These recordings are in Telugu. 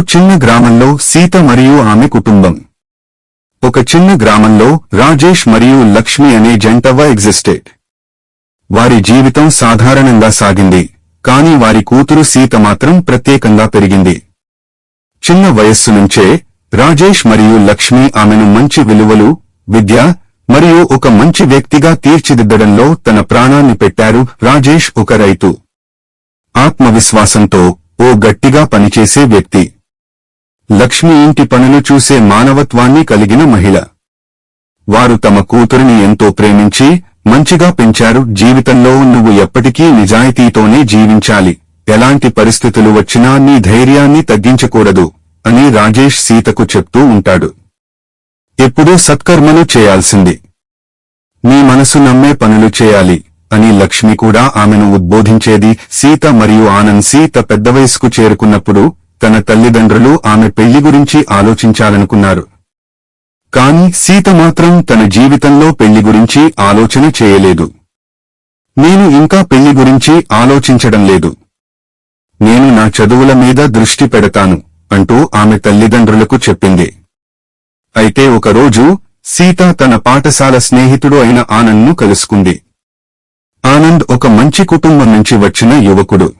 చిన్న గ్రామంలో సీత మరియు ఆమె కుటుంబం. ఒక చిన్న గ్రామంలో రాజేష్ మరియు లక్ష్మి అనే జంటవ్వ ఎగ్జిస్టెడ్ వారి జీవితం సాధారణంగా సాగింది కాని వారి కూతురు సీత మాత్రం ప్రత్యేకంగా పెరిగింది. చిన్న వయస్సు నుంచే రాజేష్ మరియు లక్ష్మి ఆమెను మంచి విలువలు విద్య మరియు ఒక మంచి వ్యక్తిగా తీర్చిదిద్దడంలో తన ప్రాణాన్ని పెట్టారు రాజేష్ ఒక రైతు. ఆత్మవిశ్వాసంతో ఓ గట్టిగా పనిచేసే వ్యక్తి. లక్ష్మి ఇంటి పనులు చూసే మానవత్వాన్ని కలిగిన మహిళ. వారు తమ కూతురిని ఎంతో ప్రేమించి మంచిగా పెంచారు. జీవితంలో నువ్వు ఎప్పటికీ నిజాయితీతోనే జీవించాలి. ఎలాంటి పరిస్థితులు వచ్చినా నీ ధైర్యాన్ని తగ్గించకూడదు అని రాజేష్ సీతకు చెప్తూ ఉంటాడు. ఎప్పుడూ సత్కర్మలు చేయాల్సింది. నీ మనసు నమ్మే పనులు చేయాలి అని లక్ష్మి కూడా ఆమెను ఉద్బోధించేది సీత మరియు ఆనంద్ సీత పెద్ద వయసుకు చేరుకున్నప్పుడు తన తల్లిదండ్రులు ఆమె పెళ్ళి గురించి ఆలోచించాలనుకున్నారు. కాని సీత మాత్రం తన జీవితంలో పెళ్ళి గురించి ఆలోచన చేయలేదు. నేను ఇంకా పెళ్ళి గురించి ఆలోచించడం లేదు. నేను నా చదువుల మీద దృష్టి పెడతాను అంటూ ఆమె తల్లిదండ్రులకు చెప్పింది. అయితే ఒకరోజు సీత తన పాఠశాల స్నేహితుడు అయిన ఆనంద్ను కలుసుకుంది. ఆనంద్ ఒక మంచి కుటుంబం నుంచి వచ్చిన యువకుడు.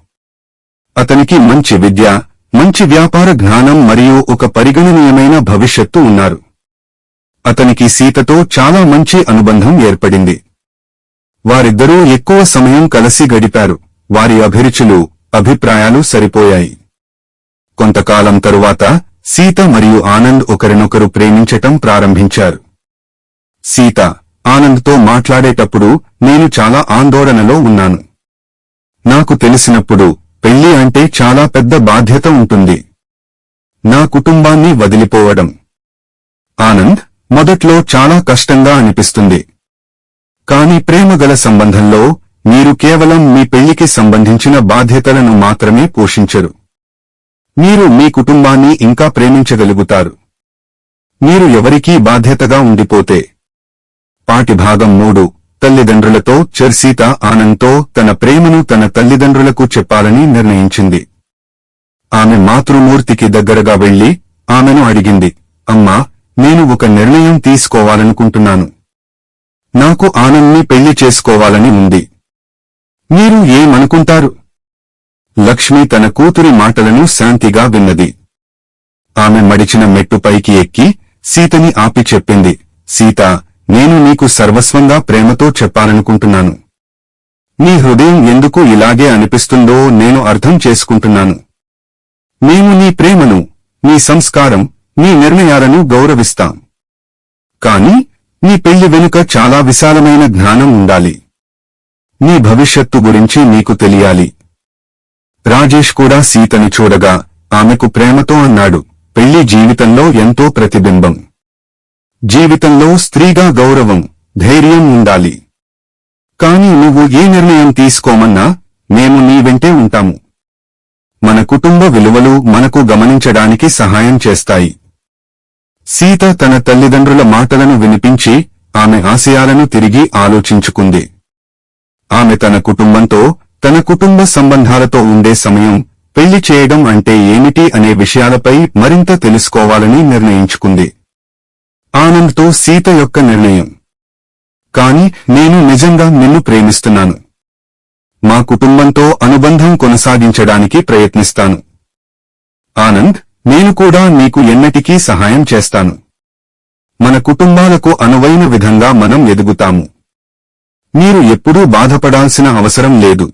అతనికి మంచి విద్య మంచి వ్యాపార జ్ఞానం మరియు ఒక పరిగణనీయమైన భవిష్యత్తు ఉన్నారు. అతనికి సీతతో చాలా మంచి అనుబంధం ఏర్పడింది. వారిద్దరూ ఎక్కువ సమయం కలిసి గడిపారు. వారి అభిరుచులు అభిప్రాయాలు సరిపోయాయి. కొంతకాలం తరువాత సీత మరియు ఆనంద్ ఒకరినొకరు ప్రేమించటం ప్రారంభించారు. సీత ఆనంద్తో మాట్లాడేటప్పుడు నేను చాలా ఆందోళనలో ఉన్నాను. నాకు తెలిసినప్పుడు పెళ్ళి అంటే చాలా పెద్ద బాధ్యత ఉంటుంది. నా కుటుంబాన్ని వదిలిపోవడం. ఆనంద్ మొదట్లో చాలా కష్టంగా అనిపిస్తుంది. కాని ప్రేమగల సంబంధంలో మీరు కేవలం మీ పెళ్ళికి సంబంధించిన బాధ్యతలను మాత్రమే పోషించరు. మీరు మీ కుటుంబాన్ని ఇంకా ప్రేమించగలుగుతారు. మీరు ఎవరికీ బాధ్యతగా ఉండిపోతే. పాటిభాగం మూడు. తల్లిదండ్రులతో చర్సీత ఆనంద్తో తన ప్రేమను తన తల్లిదండ్రులకు చెప్పాలని నిర్ణయించింది. ఆమె మాతృమూర్తికి దగ్గరగా వెళ్ళి ఆమెను అడిగింది అమ్మా నేను ఒక నిర్ణయం తీసుకోవాలనుకుంటున్నాను. నాకు ఆనంద్ని పెళ్ళి చేసుకోవాలని ఉంది. మీరు ఏమనుకుంటారు? లక్ష్మి తన కూతురి మాటలను శాంతిగా విన్నది. ఆమె మడిచిన మెట్టుపైకి ఎక్కి సీతని ఆపి చెప్పింది సీత నేను నీకు సర్వస్వంగా ప్రేమతో చెప్పాలనుకుంటున్నాను. నీ హృదయం ఎందుకు ఇలాగే అనిపిస్తుందో నేను అర్థం చేసుకుంటున్నాను. మేము నీ ప్రేమను నీ సంస్కారం నీ నిర్ణయాలను గౌరవిస్తాం. కాని నీ పెళ్ళి వెనుక చాలా విశాలమైన జ్ఞానం ఉండాలి. నీ భవిష్యత్తు గురించి నీకు తెలియాలి. రాజేష్ కూడా సీతని చూడగా ఆమెకు ప్రేమతో అన్నాడు పెళ్ళి జీవితంలో ఎంతో ప్రతిబింబం. జీవితంలో స్త్రీగా గౌరవం ధైర్యం ఉండాలి. కాని నువ్వు ఏ నిర్ణయం తీసుకోమన్నా మేము నీ వెంటే ఉంటాము. మన కుటుంబ విలువలు మనకు గమనించడానికి సహాయం చేస్తాయి. సీత తన తల్లిదండ్రుల మాటలను వినిపించి ఆమె ఆశయాలను తిరిగి ఆలోచించుకుంది. ఆమె తన కుటుంబంతో తన కుటుంబ సంబంధాలతో ఉండే సమయం పెళ్ళి చేయడం అంటే ఏమిటి అనే విషయాలపై మరింత తెలుసుకోవాలని నిర్ణయించుకుంది. ఆనంద్తో సీత యొక్క నిర్ణయం. కాని నేను నిజంగా నిన్ను ప్రేమిస్తున్నాను. మా కుటుంబంతో అనుబంధం కొనసాగించడానికి ప్రయత్నిస్తాను. ఆనంద్ నేను కూడా నీకు ఎన్నటికీ సహాయం చేస్తాను. మన కుటుంబాలకు అనువైన విధంగా మనం ఎదుగుతాము. మీరు ఎప్పుడూ బాధపడాల్సిన అవసరం లేదు.